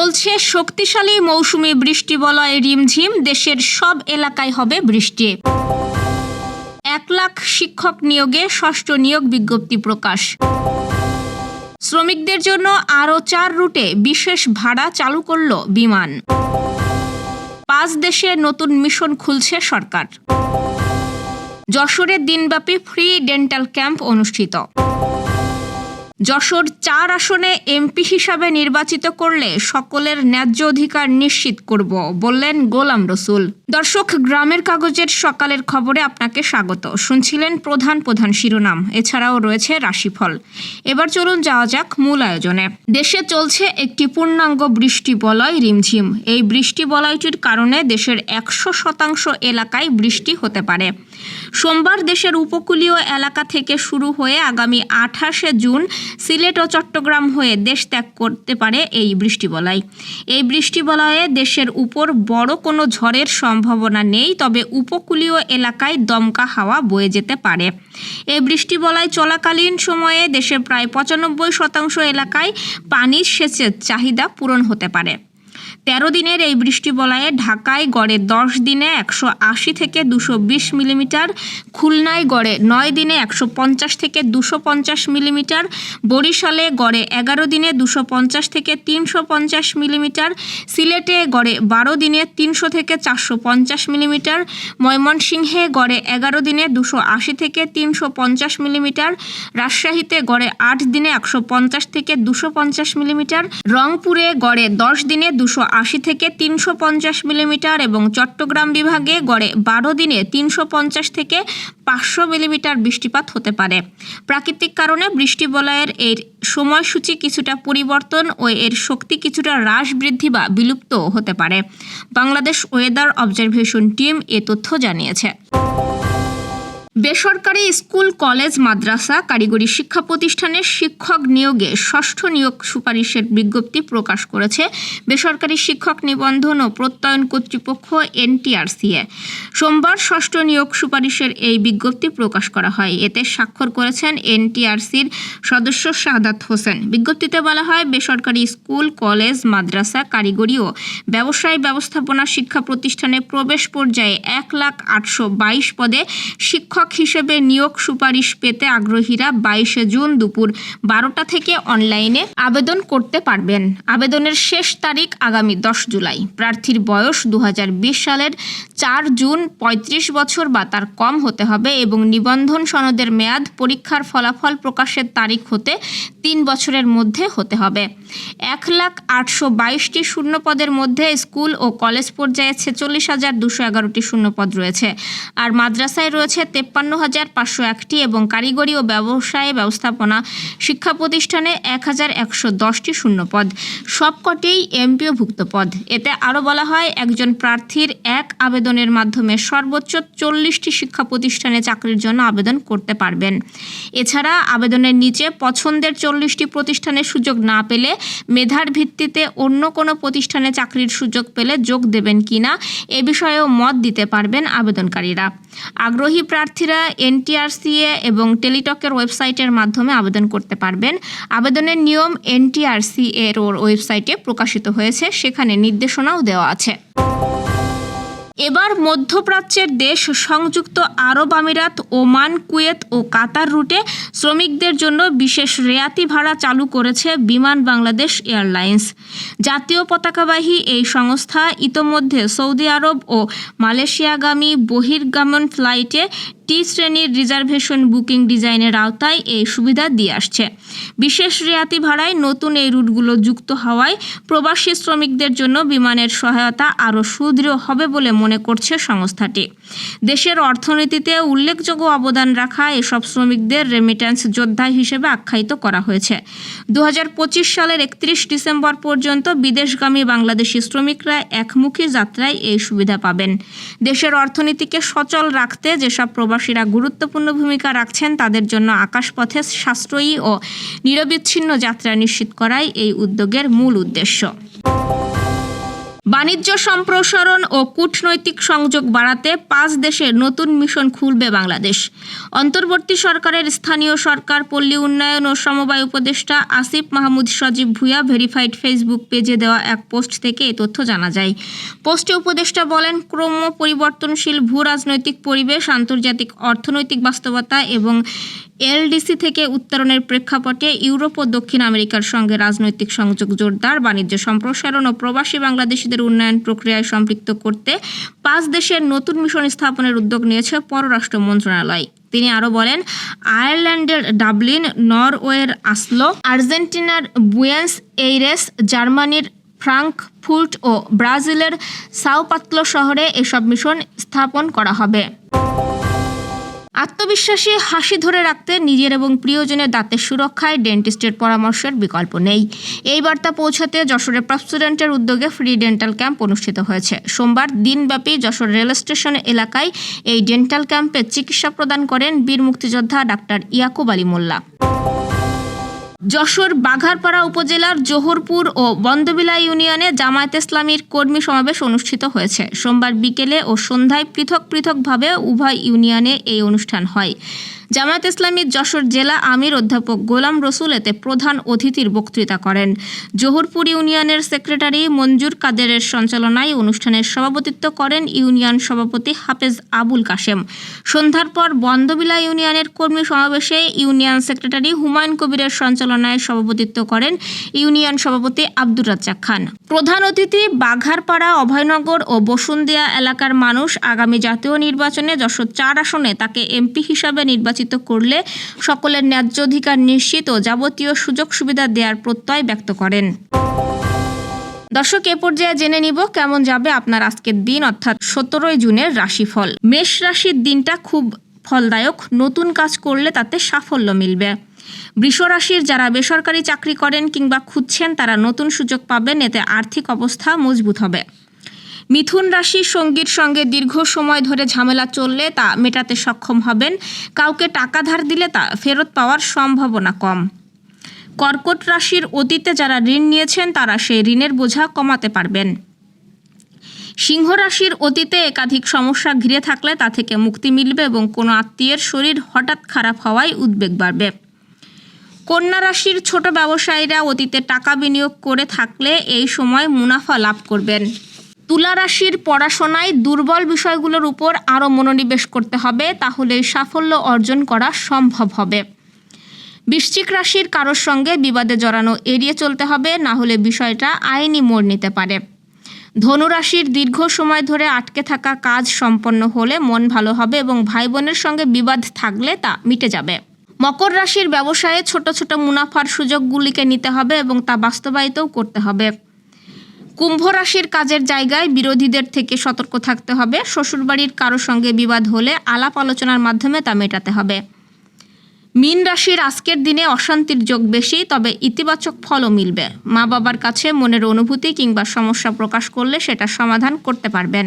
চলছে শক্তিশালী মৌসুমি বৃষ্টি বলয় রিমঝিম, দেশের সব এলাকায় হবে বৃষ্টি। এক লাখ শিক্ষক নিয়োগে ষষ্ঠ নিয়োগ বিজ্ঞপ্তি প্রকাশ। শ্রমিকদের জন্য আরও চার রুটে বিশেষ ভাড়া চালু করল বিমান। পাঁচ দেশে নতুন মিশন খুলছে সরকার। যশোরে দিনব্যাপী ফ্রি ডেন্টাল ক্যাম্প অনুষ্ঠিত। যশোর চার আসনে এমপি হিসাবে নির্বাচিত করলে সকলের ন্যায্য অধিকার নিশ্চিত করব, বললেন গোলাম রসুল। দর্শক, গ্রামের কাগজের সকালের খবরে আপনাকে স্বাগত। শুনছিলেন প্রধান প্রধান শিরোনাম, এছাড়াও রয়েছে রাশিফল। এবার চলুন যাওয়া যাক মূল আয়োজনে। দেশে চলছে একটি পূর্ণাঙ্গ বৃষ্টি বলয় রিমঝিম। এই বৃষ্টি বলয়টির কারণে দেশের একশো শতাংশ এলাকায় বৃষ্টি হতে পারে। সোমবার দেশের উপকূলীয় এলাকা থেকে শুরু হয়ে আগামী আঠাশে জুন সিলেট ও চট্টগ্রাম হয়ে দেশ ত্যাগ করতে পারে এই বৃষ্টিবলয়। এই বৃষ্টিবলয়ে দেশের উপর বড় কোনো ঝড়ের সম্ভাবনা নেই, তবে উপকূলীয় এলাকায় দমকা হাওয়া বয়ে যেতে পারে। এই বৃষ্টিবলয় চলাকালীন সময়ে দেশের প্রায় পঁচানব্বই শতাংশ এলাকায় পানির সেচের চাহিদা পূরণ হতে পারে। তেরো দিনের এই বৃষ্টি বলয়ে ঢাকায় গড়ে দশ দিনে একশো আশি থেকে দুশো বিশ মিলিমিটার, খুলনায় গড়ে নয় দিনে একশো পঞ্চাশ থেকে দুশো পঞ্চাশ মিলিমিটার, বরিশালে গড়ে এগারো দিনে দুশো পঞ্চাশ থেকে তিনশো পঞ্চাশ মিলিমিটার, সিলেটে গড়ে বারো দিনে তিনশো থেকে চারশো পঞ্চাশ মিলিমিটার, ময়মনসিংহে গড়ে এগারো দিনে দুশো আশি থেকে তিনশো পঞ্চাশ মিলিমিটার, রাজশাহীতে গড়ে আট দিনে একশো পঞ্চাশ থেকে দুশো পঞ্চাশ মিলিমিটার, রংপুরে গড়ে দশ দিনে দুশো আশি থেকে তিনশো পঞ্চাশ মিলিমিটার এবং চট্টগ্রাম বিভাগে গড়ে বারো দিনে তিনশো পঞ্চাশ থেকে পাঁচশো মিলিমিটার বৃষ্টিপাত হতে পারে। প্রাকৃতিক কারণে বৃষ্টি বলয়ের এর সময়সূচি কিছুটা পরিবর্তন ও এর শক্তি কিছুটা হ্রাস বৃদ্ধি বা বিলুপ্ত হতে পারে। বাংলাদেশ ওয়েদার অবজারভেশন টিম এ তথ্য জানিয়েছে। বেসরকারি স্কুল, কলেজ, মাদ্রাসা কারিগরি শিক্ষা প্রতিষ্ঠানের শিক্ষক নিয়োগে ষষ্ঠ নিয়োগ সুপারিশের বিজ্ঞপ্তি প্রকাশ করেছে বেসরকারি শিক্ষক নিবন্ধন ও প্রত্যয়ন কর্তৃপক্ষ এনটিআরসিএ। সোমবার ষষ্ঠ নিয়োগ সুপারিশের এই বিজ্ঞপ্তি প্রকাশ করা হয়। এতে স্বাক্ষর করেছেন এনটিআরসির সদস্য শাহাদাত হোসেন। বিজ্ঞপ্তিতে বলা হয়, বেসরকারি স্কুল, কলেজ, মাদ্রাসা কারিগরি ও ব্যবসায় ব্যবস্থাপনা শিক্ষা প্রতিষ্ঠানে প্রবেশ পর্যায়ে এক লাখ আটশো বাইশ পদে শিক্ষক হিসেবে নিয়োগ সুপারিশ পেতে আগ্রহীরা বাইশে জুন দুপুর বারোটা থেকে অনলাইনে আবেদন করতে পারবেন। আবেদনের শেষ তারিখ আগামী দশ জুলাই। প্রার্থীর বয়স দু হাজার বিশ সালের চার জুন ৩৫ বছর বা তার কম হতে হবে এবং নিবন্ধন সনদের মেয়াদ পরীক্ষার ফলাফল প্রকাশের তারিখ হতে তিন বছরের মধ্যে হতে হবে। এক লাখ আটশো বাইশটি শূন্যপদের মধ্যে স্কুল ও কলেজ পর্যায়ে ছেচল্লিশ হাজার দুশো এগারোটি শূন্যপদ রয়েছে। আর মাদ্রাসায় রয়েছে তেপ্পান্ন হাজার পাঁচশো একটি এবং কারিগরি ও ব্যবসায় ব্যবস্থাপনা শিক্ষা প্রতিষ্ঠানে এক হাজার একশো দশটি শূন্যপদ। সবকটিই এমপিওভুক্ত পদ। এতে আরও বলা হয়, একজন প্রার্থীর এক আবেদনের মাধ্যমে সর্বোচ্চ চল্লিশটি শিক্ষা প্রতিষ্ঠানে চাকরির জন্য আবেদন করতে পারবেন। এছাড়া আবেদনের নিচে পছন্দের চল্লিশটি প্রতিষ্ঠানের সুযোগ না পেলে মেধার ভিত্তিতে অন্য কোনো প্রতিষ্ঠানে চাকরির সুযোগ পেলে যোগ দেবেন কিনা এ বিষয়েও মত দিতে পারবেন আবেদনকারীরা। আগ্রহী প্রার্থীরা এনটিআরসিএ এবং টেলিটকের ওয়েবসাইটের মাধ্যমে আবেদন করতে পারবেন। আবেদনের নিয়ম এনটিআরসি এর ওয়েবসাইটে প্রকাশিত হয়েছে, সেখানে নির্দেশনাও দেওয়া আছে। এবার মধ্যপ্রাচ্যের দেশ সংযুক্ত আরব আমিরাত, ওমান, কুয়েত ও কাতার রুটে শ্রমিকদের জন্য বিশেষ রেয়াতি ভাড়া চালু করেছে বিমান বাংলাদেশ এয়ারলাইন্স। জাতীয় পতাকাবাহী এই সংস্থা ইতোমধ্যে সৌদি আরব ও মালয়েশিয়াগামী বহির্গমন ফ্লাইটে টি শ্রেণির রিজার্ভেশন বুকিং ডিজাইনের আওতায় এই সুবিধা দিয়ে আসছে। বিশেষ রেয়াতি ভাড়ায় নতুন এই রুটগুলো যুক্ত হওয়ায় প্রবাসী শ্রমিকদের জন্য বিমানের সহায়তা আরও সুদৃঢ় হবে বলে মনে করছে সংস্থাটি। দেশের অর্থনীতিতে উল্লেখযোগ্য অবদান রাখা এসব শ্রমিকদের রেমিট্যান্স যোদ্ধা হিসেবে আখ্যায়িত করা হয়েছে। দু হাজার পঁচিশ সালের একত্রিশ ডিসেম্বর পর্যন্ত বিদেশগামী বাংলাদেশি শ্রমিকরা একমুখী যাত্রায় এই সুবিধা পাবেন। দেশের অর্থনীতিকে সচল রাখতে যেসব প্রবাসীরা গুরুত্বপূর্ণ ভূমিকা রাখছেন, তাদের জন্য আকাশপথে সাশ্রয়ী ও নিরবিচ্ছিন্ন যাত্রা নিশ্চিত করাই এই উদ্যোগের মূল উদ্দেশ্য। বাণিজ্য সম্প্রসারণ ও কূটনৈতিক সংযোগ বাড়াতে পাঁচ দেশের নতুন মিশন খুলবে বাংলাদেশ। অন্তর্বর্তী সরকারের স্থানীয় সরকার, পল্লী উন্নয়ন ও সমবায় উপদেষ্টা আসিফ মাহমুদ সজীব ভুয়া ভেরিফাইড ফেসবুক পেজে দেওয়া এক পোস্ট থেকে এ তথ্য জানা যায়। পোস্টে উপদেষ্টা বলেন, ক্রম পরিবর্তনশীল ভূ রাজনৈতিক পরিবেশ, আন্তর্জাতিক অর্থনৈতিক বাস্তবতা এবং এলডিসি থেকে উত্তরণের প্রেক্ষাপটে ইউরোপ ও দক্ষিণ আমেরিকার সঙ্গে রাজনৈতিক সংযোগ জোরদার, বাণিজ্য সম্প্রসারণ ও প্রবাসী বাংলাদেশিদের উন্নয়ন প্রক্রিয়ায় সম্পৃক্ত করতে পাঁচ দেশের নতুন মিশন স্থাপনের উদ্যোগ নিয়েছে পররাষ্ট্র মন্ত্রণালয়। তিনি আরও বলেন, আয়ারল্যান্ডের ডাবলিন, নরওয়ের আসলো, আর্জেন্টিনার বুয়েন্স এইরেস জার্মানির ফ্রাঙ্কফুর্ট ও ব্রাজিলের সাওপাতলো শহরে এসব মিশন স্থাপন করা হবে। আত্মবিশ্বাসী হাসি ধরে রাখতে নিজের এবং প্রিয়জনের দাঁতের সুরক্ষায় ডেন্টিস্টের পরামর্শের বিকল্প নেই। এই বার্তা পৌঁছাতে যশোরের প্রেসিডেন্টের উদ্যোগে ফ্রি ডেন্টাল ক্যাম্প অনুষ্ঠিত হয়েছে। সোমবার দিনব্যাপী যশোর রেল স্টেশন এলাকায় এই ডেন্টাল ক্যাম্পে চিকিৎসা প্রদান করেন বীর মুক্তিযোদ্ধা ডাক্তার ইয়াকুব আলী মোল্লা। যশোর বাঘারপাড়া উপজেলার জোহরপুর ও বন্দবিলা ইউনিয়নে জামায়াত ইসলামীর কর্মী সমাবেশ অনুষ্ঠিত হয়েছে। সোমবার বিকেলে ও সন্ধ্যায় পৃথক পৃথকভাবে উভয় ইউনিয়নে এই অনুষ্ঠান হয়। জামায়াত ইসলামীর যশোর জেলা আমির অধ্যাপক গোলাম রসুল এতে প্রধান অতিথির বক্তৃতা করেন। জোহরপুর ইউনিয়নের সেক্রেটারি মঞ্জুর কাদেরের সঞ্চালনায় অনুষ্ঠানের সভাপতিত্ব করেন ইউনিয়ন সভাপতি হাফেজ আবুল কাশেম। সন্ধ্যার পর বন্দবিলা ইউনিয়নের কর্মী সমাবেশে ইউনিয়ন সেক্রেটারি হুমায়ুন কবিরের সঞ্চালনায় সভাপতিত্ব করেন ইউনিয়ন সভাপতি আব্দুর রাজ্জাক খান। প্রধান অতিথি বাঘারপাড়া, অভয়নগর ও বসুন্দিয়া এলাকার মানুষ আগামী জাতীয় নির্বাচনে যশোর চার আসনে তাকে এমপি হিসাবে নির্বাচিত করলে সকলের ন্যায্য অধিকার নিশ্চিত ও যাবতীয় সুযোগ সুবিধা দেওয়ার প্রত্যয় ব্যক্ত করেন। দর্শক, এ পর্যায়ে জেনে নিব কেমন যাবে আপনার আজকের দিন, অর্থাৎ সতেরোই জুনের রাশিফল। মেষ রাশির দিনটা খুব ফলদায়ক, নতুন কাজ করলে তাতে সাফল্য মিলবে। বৃষ রাশির যারা বেসরকারি চাকরি করেন কিংবা খুঁজছেন, তারা নতুন সুযোগ পাবেন, এতে আর্থিক অবস্থা মজবুত হবে। মিথুন রাশির সঙ্গীর সঙ্গে দীর্ঘ সময় ধরে ঝামেলা চললে তা মেটাতে সক্ষম হবেন। কাউকে টাকা ধার দিলে তা ফেরত পাওয়ার সম্ভাবনা কম। কর্কট রাশির অতীতে যারা ঋণ নিয়েছেন, তারা সেই ঋণের বোঝা কমাতে পারবেন। সিংহ রাশির অতীতে একাধিক সমস্যা ঘিরে থাকলে তা থেকে মুক্তি মিলবে এবং কোনো আত্মীয়ের শরীর হঠাৎ খারাপ হওয়ায় উদ্বেগ বাড়বে। কন্যা রাশির ছোট ব্যবসায়ীরা অতীতে টাকা বিনিয়োগ করে থাকলে এই সময় মুনাফা লাভ করবেন। তুলা রাশির পড়াশোনায় দুর্বল বিষয়গুলোর উপর আরও মনোনিবেশ করতে হবে, তাহলে সাফল্য অর্জন করা সম্ভব হবে। বৃশ্চিক রাশির কারোর সঙ্গে বিবাদে জড়ানো এড়িয়ে চলতে হবে, না হলে বিষয়টা আইনি মোড় নিতে পারে। ধনুরাশির দীর্ঘ সময় ধরে আটকে থাকা কাজ সম্পন্ন হলে মন ভালো হবে এবং ভাই বোনের সঙ্গে বিবাদ থাকলে তা মিটে যাবে। মকর রাশির ব্যবসায়ে ছোট ছোট মুনাফার সুযোগগুলিকে নিতে হবে এবং তা বাস্তবায়িতও করতে হবে। কুম্ভ রাশির কাজের জায়গায় বিরোধীদের থেকে সতর্ক থাকতে হবে। শ্বশুরবাড়ির কারও সঙ্গে বিবাদ হলে আলাপ আলোচনার মাধ্যমে তা মেটাতে হবে। মীন রাশির আজকের দিনে অশান্তির যোগ বেশি, তবে ইতিবাচক ফলও মিলবে। মা বাবার কাছে মনের অনুভূতি কিংবা সমস্যা প্রকাশ করলে সেটা সমাধান করতে পারবেন।